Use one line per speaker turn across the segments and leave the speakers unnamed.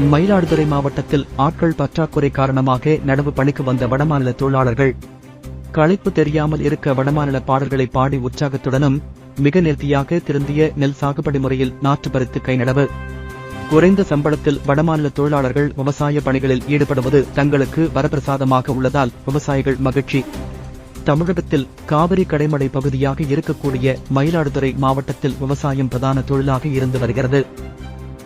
மயிலாடுதுறை மாவட்டத்தில் ஆட்கள் பற்றாக்குறை காரணமாக நடவு பணிக்கு வந்த வடமாநில தொழிலாளர்கள் களைப்பு தெரியாமல் இருக்க வடமாநில பாடல்களை பாடி உற்சாகத்துடனும் மிக நேர்த்தியாக திருந்திய நெல் சாகுபடி முறையில் நாற்று பறித்து கைநடவு குறைந்த சம்பளத்தில் வடமாநில தொழிலாளர்கள் விவசாய பணிகளில் ஈடுபடுவது தங்களுக்கு வரப்பிரசாதமாக உள்ளதால் விவசாயிகள் மகிழ்ச்சி. தமிழகத்தில் காவிரி கடைமடை பகுதியாக இருக்கக்கூடிய மயிலாடுதுறை மாவட்டத்தில் விவசாயம் பிரதான தொழிலாக இருந்து வருகிறது.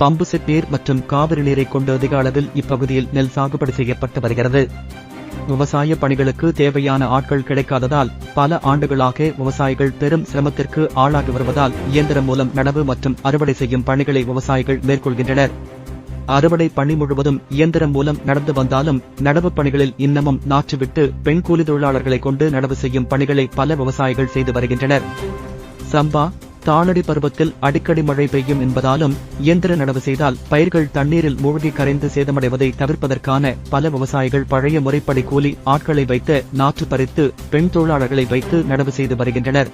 பம்பு செட் நீர் மற்றும் காவிரி நீரை கொண்டு அதிக அளவில் இப்பகுதியில் நெல் சாகுபடி செய்யப்பட்டு வருகிறது. விவசாய பணிகளுக்கு தேவையான ஆட்கள் கிடைக்காததால் பல ஆண்டுகளாக விவசாயிகள் பெரும் சிரமத்திற்கு ஆளாகி வருவதால் இயந்திரம் மூலம் நடவு மற்றும் அறுவடை செய்யும் பணிகளை விவசாயிகள் மேற்கொள்கின்றனர். அறுவடை பணி முழுவதும் இயந்திரம் மூலம் நடந்து வந்தாலும் நடவு பணிகளில் இன்னமும் நாற்றுவிட்டு பெண் கூலி தொழிலாளர்களை கொண்டு நடவு செய்யும் பணிகளை பல விவசாயிகள் செய்து வருகின்றனர். சம்பா தாளடி பருவத்தில் அடிக்கடி மழை பெய்யும் என்பதாலும் இயந்திர நடவு செய்தால் பயிர்கள் தண்ணீரில் மூழ்கி கரைந்து சேதமடைவதை தவிர்ப்பதற்கான பல விவசாயிகள் பழைய முறைப்படி கூலி ஆட்களை வைத்து நாற்று பறித்து பெண் தொழிலாளர்களை வைத்து நடவு செய்து வருகின்றனர்.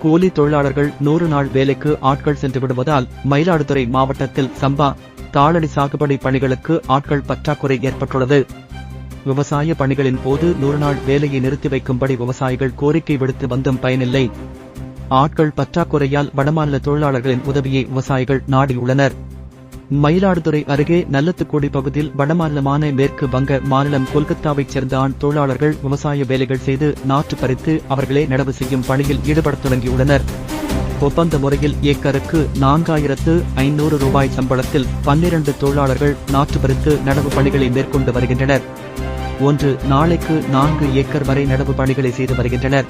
கூலி தொழிலாளர்கள் நூறு நாள் வேலைக்கு ஆட்கள் சென்று விடுவதால் மயிலாடுதுறை மாவட்டத்தில் சம்பா தாளடி சாகுபடி பணிகளுக்கு ஆட்கள் பற்றாக்குறை ஏற்பட்டுள்ளது. விவசாய பணிகளின் போது நூறு நாள் வேலையை நிறுத்தி வைக்கும்படி விவசாயிகள் கோரிக்கை விடுத்து வந்தும் பயனில்லை. ஆட்கள் பற்றாக்குறையால் வடமாநில தொழிலாளர்களின் உதவியை விவசாயிகள் நாடியுள்ளனர். மயிலாடுதுறை அருகே நல்லத்துக்குடி பகுதியில் வடமாநிலமான மேற்கு வங்க மாநிலம் கொல்கத்தாவைச் சேர்ந்த ஆண் தொழிலாளர்கள் விவசாய வேலைகள் செய்து நாற்று பறித்து அவர்களே நடவு செய்யும் பணியில் ஈடுபடத் தொடங்கியுள்ளனர். ஒப்பந்த முறையில் ஏக்கருக்கு நான்காயிரத்து ஐநூறு ரூபாய் சம்பளத்தில் பன்னிரண்டு தொழிலாளர்கள் நாற்று பறித்து நடவு பணிகளை மேற்கொண்டு வருகின்றனர். ஒன்று நாளைக்கு நான்கு ஏக்கர் வரை நடவு பணிகளை செய்து வருகின்றனர்.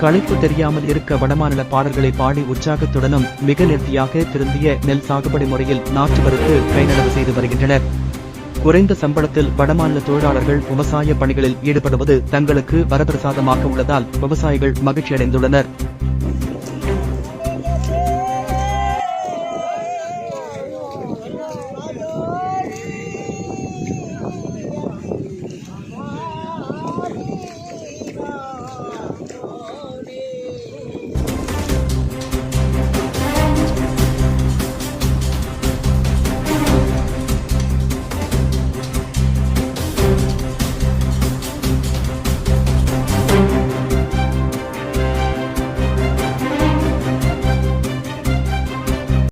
களைப்பு தெரியாமல் இருக்க வடமாநில பாடல்களை பாடி உற்சாகத்துடனும் மிக நேர்த்தியாக திருந்திய நெல் சாகுபடி முறையில் நாற்று கைநடவு செய்து வருகின்றனர். குறைந்த சம்பளத்தில் வடமாநில தொழிலாளர்கள் விவசாய பணிகளில் ஈடுபடுவது தங்களுக்கு வரப்பிரசாதமாக உள்ளதால் விவசாயிகள் மகிழ்ச்சியடைந்துள்ளனர்.